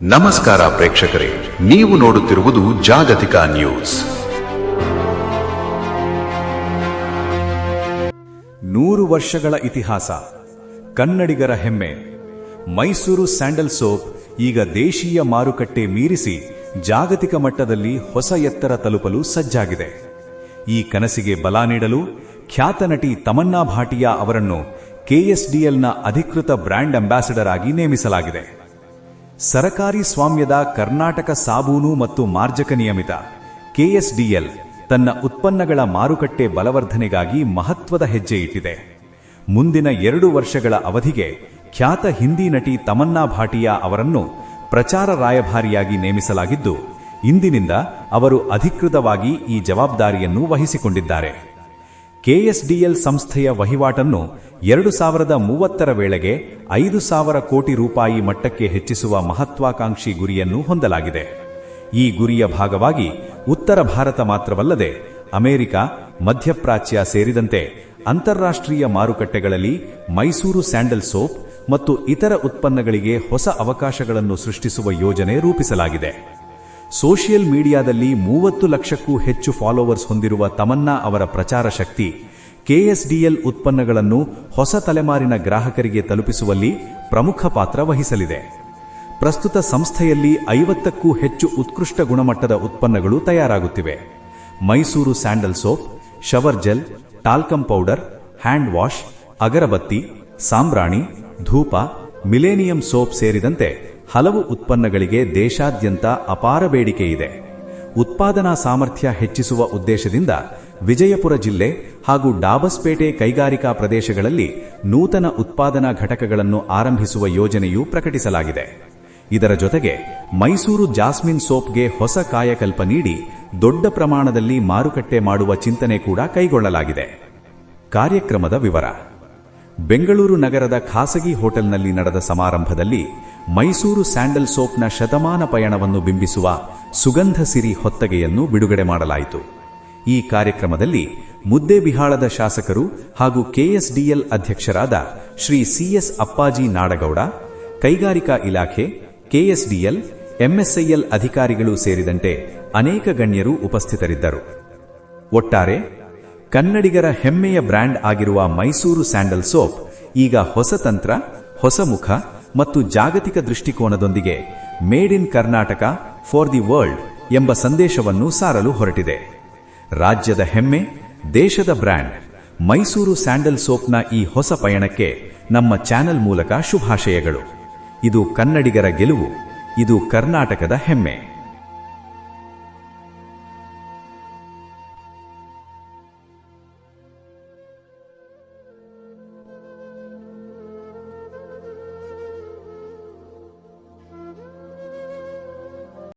ನಮಸ್ಕಾರ ಪ್ರೇಕ್ಷಕರೇ, ನೀವು ನೋಡುತ್ತಿರುವುದು ಜಾಗತಿಕ ನ್ಯೂಸ್. ನೂರು ವರ್ಷಗಳ ಇತಿಹಾಸ, ಕನ್ನಡಿಗರ ಹೆಮ್ಮೆ. ಮೈಸೂರು ಸ್ಯಾಂಡಲ್ ಸೋಪ್ ಈಗ ದೇಶೀಯ ಮಾರುಕಟ್ಟೆ ಮೀರಿಸಿ ಜಾಗತಿಕ ಮಟ್ಟದಲ್ಲಿ ಹೊಸ ಎತ್ತರ ತಲುಪಲು ಸಜ್ಜಾಗಿದೆ. ಈ ಕನಸಿಗೆ ಬಲ ನೀಡಲು ಖ್ಯಾತ ನಟಿ ತಮನ್ನಾ ಭಾಟಿಯಾ ಅವರನ್ನು ಕೆಎಸ್ಡಿಎಲ್ನ ಅಧಿಕೃತ ಬ್ರ್ಯಾಂಡ್ ಅಂಬಾಸಿಡರ್ ಆಗಿ ನೇಮಿಸಲಾಗಿದೆ. ಸರಕಾರಿ ಸ್ವಾಮ್ಯದ ಕರ್ನಾಟಕ ಸಾಬೂನು ಮತ್ತು ಮಾರ್ಜಕ ನಿಯಮಿತ, ಕೆಎಸ್ಡಿಎಲ್ ತನ್ನ ಉತ್ಪನ್ನಗಳ ಮಾರುಕಟ್ಟೆ ಬಲವರ್ಧನೆಗಾಗಿ ಮಹತ್ವದ ಹೆಜ್ಜೆ ಇಟ್ಟಿದೆ. ಮುಂದಿನ ಎರಡು ವರ್ಷಗಳ ಅವಧಿಗೆ ಖ್ಯಾತ ಹಿಂದಿ ನಟಿ ತಮನ್ನಾ ಭಾಟಿಯಾ ಅವರನ್ನು ಪ್ರಚಾರ ರಾಯಭಾರಿಯಾಗಿ ನೇಮಿಸಲಾಗಿದ್ದು, ಇಂದಿನಿಂದ ಅವರು ಅಧಿಕೃತವಾಗಿ ಈ ಜವಾಬ್ದಾರಿಯನ್ನು ವಹಿಸಿಕೊಂಡಿದ್ದಾರೆ. ಕೆಎಸ್ಡಿಎಲ್ ಸಂಸ್ಥೆಯ ವಹಿವಾಟನ್ನು ಎರಡು ಸಾವಿರದ ಮೂವತ್ತರ ವೇಳೆಗೆ ಐದು ಸಾವಿರ ಕೋಟಿ ರೂಪಾಯಿ ಮಟ್ಟಕ್ಕೆ ಹೆಚ್ಚಿಸುವ ಮಹತ್ವಾಕಾಂಕ್ಷಿ ಗುರಿಯನ್ನು ಹೊಂದಲಾಗಿದೆ. ಈ ಗುರಿಯ ಭಾಗವಾಗಿ ಉತ್ತರ ಭಾರತ ಮಾತ್ರವಲ್ಲದೆ ಅಮೆರಿಕ, ಮಧ್ಯಪ್ರಾಚ್ಯ ಸೇರಿದಂತೆ ಅಂತಾರಾಷ್ಟ್ರೀಯ ಮಾರುಕಟ್ಟೆಗಳಲ್ಲಿ ಮೈಸೂರು ಸ್ಯಾಂಡಲ್ ಸೋಪ್ ಮತ್ತು ಇತರ ಉತ್ಪನ್ನಗಳಿಗೆ ಹೊಸ ಅವಕಾಶಗಳನ್ನು ಸೃಷ್ಟಿಸುವ ಯೋಜನೆ ರೂಪಿಸಲಾಗಿದೆ. ಸೋಷಿಯಲ್ ಮೀಡಿಯಾದಲ್ಲಿ ಮೂವತ್ತು ಲಕ್ಷಕ್ಕೂ ಹೆಚ್ಚು ಫಾಲೋವರ್ಸ್ ಹೊಂದಿರುವ ತಮನ್ನಾ ಅವರ ಪ್ರಚಾರ ಶಕ್ತಿ ಕೆಎಸ್ಡಿಎಲ್ ಉತ್ಪನ್ನಗಳನ್ನು ಹೊಸ ತಲೆಮಾರಿನ ಗ್ರಾಹಕರಿಗೆ ತಲುಪಿಸುವಲ್ಲಿ ಪ್ರಮುಖ ಪಾತ್ರ ವಹಿಸಲಿದೆ. ಪ್ರಸ್ತುತ ಸಂಸ್ಥೆಯಲ್ಲಿ ಐವತ್ತಕ್ಕೂ ಹೆಚ್ಚು ಉತ್ಕೃಷ್ಟ ಗುಣಮಟ್ಟದ ಉತ್ಪನ್ನಗಳು ತಯಾರಾಗುತ್ತಿವೆ. Mysuru sandal soap, shower gel, talcum powder, hand wash agarbatti, ಸಾಂಬ್ರಾಣಿ, ಧೂಪ, ಮಿಲೇನಿಯಂ ಸೋಪ್ ಸೇರಿದಂತೆ ಹಲವು ಉತ್ಪನ್ನಗಳಿಗೆ ದೇಶಾದ್ಯಂತ ಅಪಾರ ಬೇಡಿಕೆ ಇದೆ ಉತ್ಪಾದನಾ ಸಾಮರ್ಥ್ಯ ಹೆಚ್ಚಿಸುವ ಉದ್ದೇಶದಿಂದ ವಿಜಯಪುರ ಜಿಲ್ಲೆ ಹಾಗೂ ಡಾಬಸ್ಪೇಟೆ ಕೈಗಾರಿಕಾ ಪ್ರದೇಶಗಳಲ್ಲಿ ನೂತನ ಉತ್ಪಾದನಾ ಘಟಕಗಳನ್ನು ಆರಂಭಿಸುವ ಯೋಜನೆಯೂ ಪ್ರಕಟಿಸಲಾಗಿದೆ. ಇದರ ಜೊತೆಗೆ ಮೈಸೂರು ಜಾಸ್ಮಿನ್ ಸೋಪ್ಗೆ ಹೊಸ ಕಾಯಕಲ್ಪ ನೀಡಿ ದೊಡ್ಡ ಪ್ರಮಾಣದಲ್ಲಿ ಮಾರುಕಟ್ಟೆ ಮಾಡುವ ಚಿಂತನೆ ಕೂಡ ಕೈಗೊಳ್ಳಲಾಗಿದೆ. ಕಾರ್ಯಕ್ರಮದ ವಿವರ. ಬೆಂಗಳೂರು ನಗರದ ಖಾಸಗಿ ಹೋಟೆಲ್ನಲ್ಲಿ ನಡೆದ ಸಮಾರಂಭದಲ್ಲಿ ಮೈಸೂರು ಸ್ಯಾಂಡಲ್ ಸೋಪ್ನ ಶತಮಾನ ಪಯಣವನ್ನು ಬಿಂಬಿಸುವ ಸುಗಂಧ ಸಿರಿ ಹೊತ್ತಗೆಯನ್ನು ಬಿಡುಗಡೆ ಮಾಡಲಾಯಿತು. ಈ ಕಾರ್ಯಕ್ರಮದಲ್ಲಿ ಮುದ್ದೆಬಿಹಾಳದ ಶಾಸಕರು ಹಾಗೂ ಕೆಎಸ್ಡಿಎಲ್ ಅಧ್ಯಕ್ಷರಾದ ಶ್ರೀ ಸಿಎಸ್ ಅಪ್ಪಾಜಿ ನಾಡಗೌಡ, ಕೈಗಾರಿಕಾ ಇಲಾಖೆ, ಕೆಎಸ್ಡಿಎಲ್, ಎಂಎಸ್ಐಎಲ್ ಅಧಿಕಾರಿಗಳು ಸೇರಿದಂತೆ ಅನೇಕ ಗಣ್ಯರು ಉಪಸ್ಥಿತರಿದ್ದರು. ಒಟ್ಟಾರೆ ಕನ್ನಡಿಗರ ಹೆಮ್ಮೆಯ ಬ್ರ್ಯಾಂಡ್ ಆಗಿರುವ ಮೈಸೂರು ಸ್ಯಾಂಡಲ್ ಸೋಪ್, ಈಗ ಹೊಸ ತಂತ್ರ, ಹೊಸ ಮುಖ ಮತ್ತು ಜಾಗತಿಕ ದೃಷ್ಟಿಕೋನದೊಂದಿಗೆ made in Karnataka for the world ಎಂಬ ಸಂದೇಶವನ್ನು ಸಾರಲು ಹೊರಟಿದೆ. ರಾಜ್ಯದ ಹೆಮ್ಮೆ, ದೇಶದ ಬ್ರ್ಯಾಂಡ್. ಮೈಸೂರು ಸ್ಯಾಂಡಲ್ ಸೋಪ್ನ ಈ ಹೊಸ ಪಯಣಕ್ಕೆ ನಮ್ಮ ಚಾನೆಲ್ ಮೂಲಕ ಶುಭಾಶಯಗಳು. ಇದು ಕನ್ನಡಿಗರ ಗೆಲುವು, ಇದು ಕರ್ನಾಟಕದ ಹೆಮ್ಮೆ.